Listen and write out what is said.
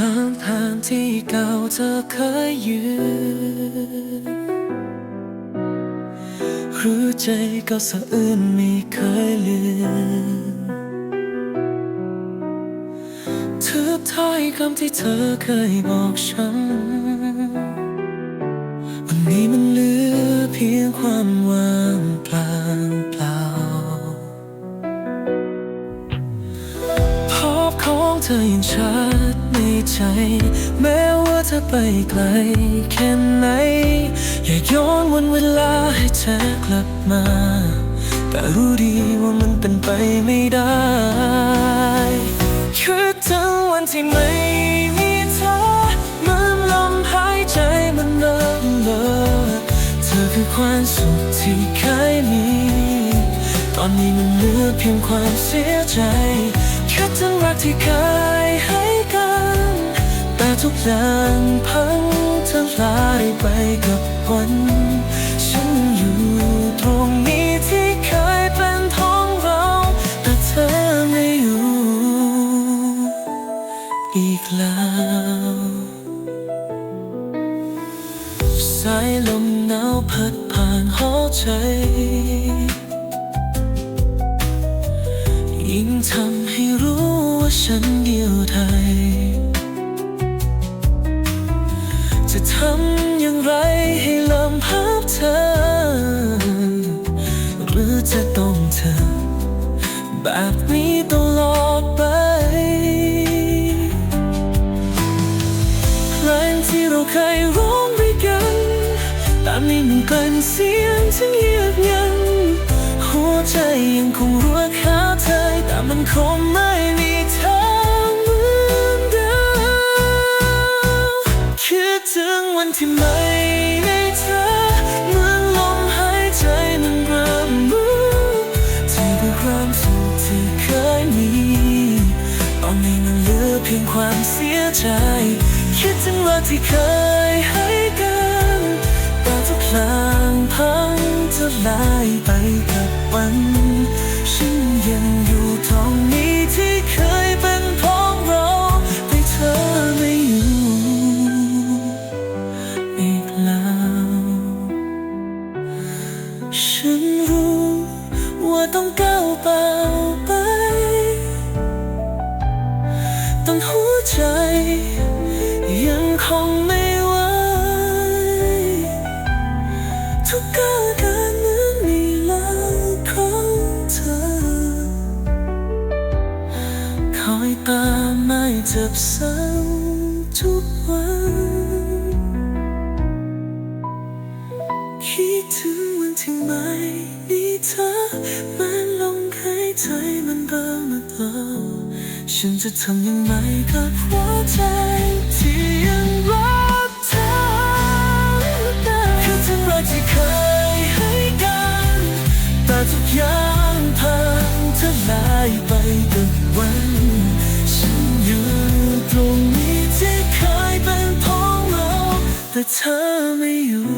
ทางที่เก่าเธอเคยยืนรือใจก็สะอื้นไม่เคยลืมทุกถ้อยคำที่เธอเคยบอกฉัน วันนี้มันเหลือเพียงความว่างเปล่าเปล่าภาพของเธอยังชัด ในใจ แม้ว่าเธอไปไกลแค่ไหน อย่าย้อนวันเวลาให้เธอกลับมา แต่รู้ดีว่ามันเป็นไปไม่ได้คิดถึงวันที่ไม่มีเธอเหมือนลมหายใจมันเริ่มเลิกเธอคือความสุขที่เคยมีตอนนี้มันเหลือเพียงความเสียใจคิดถึงรักที่เคยให้ ทุกอย่างพังทลายไปกับวัน ฉันอยู่ตรงนี้ที่เคยเป็นของเรา แต่เธอไม่อยู่ อีกแล้วสายลมหนาวพัดผ่านหัวใจยิ่งทำให้รู้ว่าฉันเดียวดาย จะทำอย่างไรให้ลืมภาพเธอ หรือจะต้องเธอ แบบนี้ตลอดไปเพลงที่เราเคยร้องด้วยกันตอนนี้มันกลายเป็นเสียงที่เงียบงันหัวใจยังคงรัวหาเธอแต่มันคงไม่ ที่ไม่ได้เธอเหมือนลมหายใจมันเริ่มรู้ที่เป็นความสุขที่เคยมีตอนนี้มันเหลือเพียงความเสียใจ คิดถึงรักที่เคยให้กันแต่ทุกพลางพังจะลายไป ยังคงไม่ไหวทุกก้าวเดินเหมือนมีลางของเธอ คอยตามไม่เจ็บซ้ำทุกวันคิดถึงวันที่ไม่มีเธอเหมันลมหายใจมันเริ่มาเบาฉันจะทำยังไงกับหัวใจ ทลายไปกับวัน ฉันอยู่ตรงนี้ที่เคยเป็นของเราแต่เธอไม่อยู่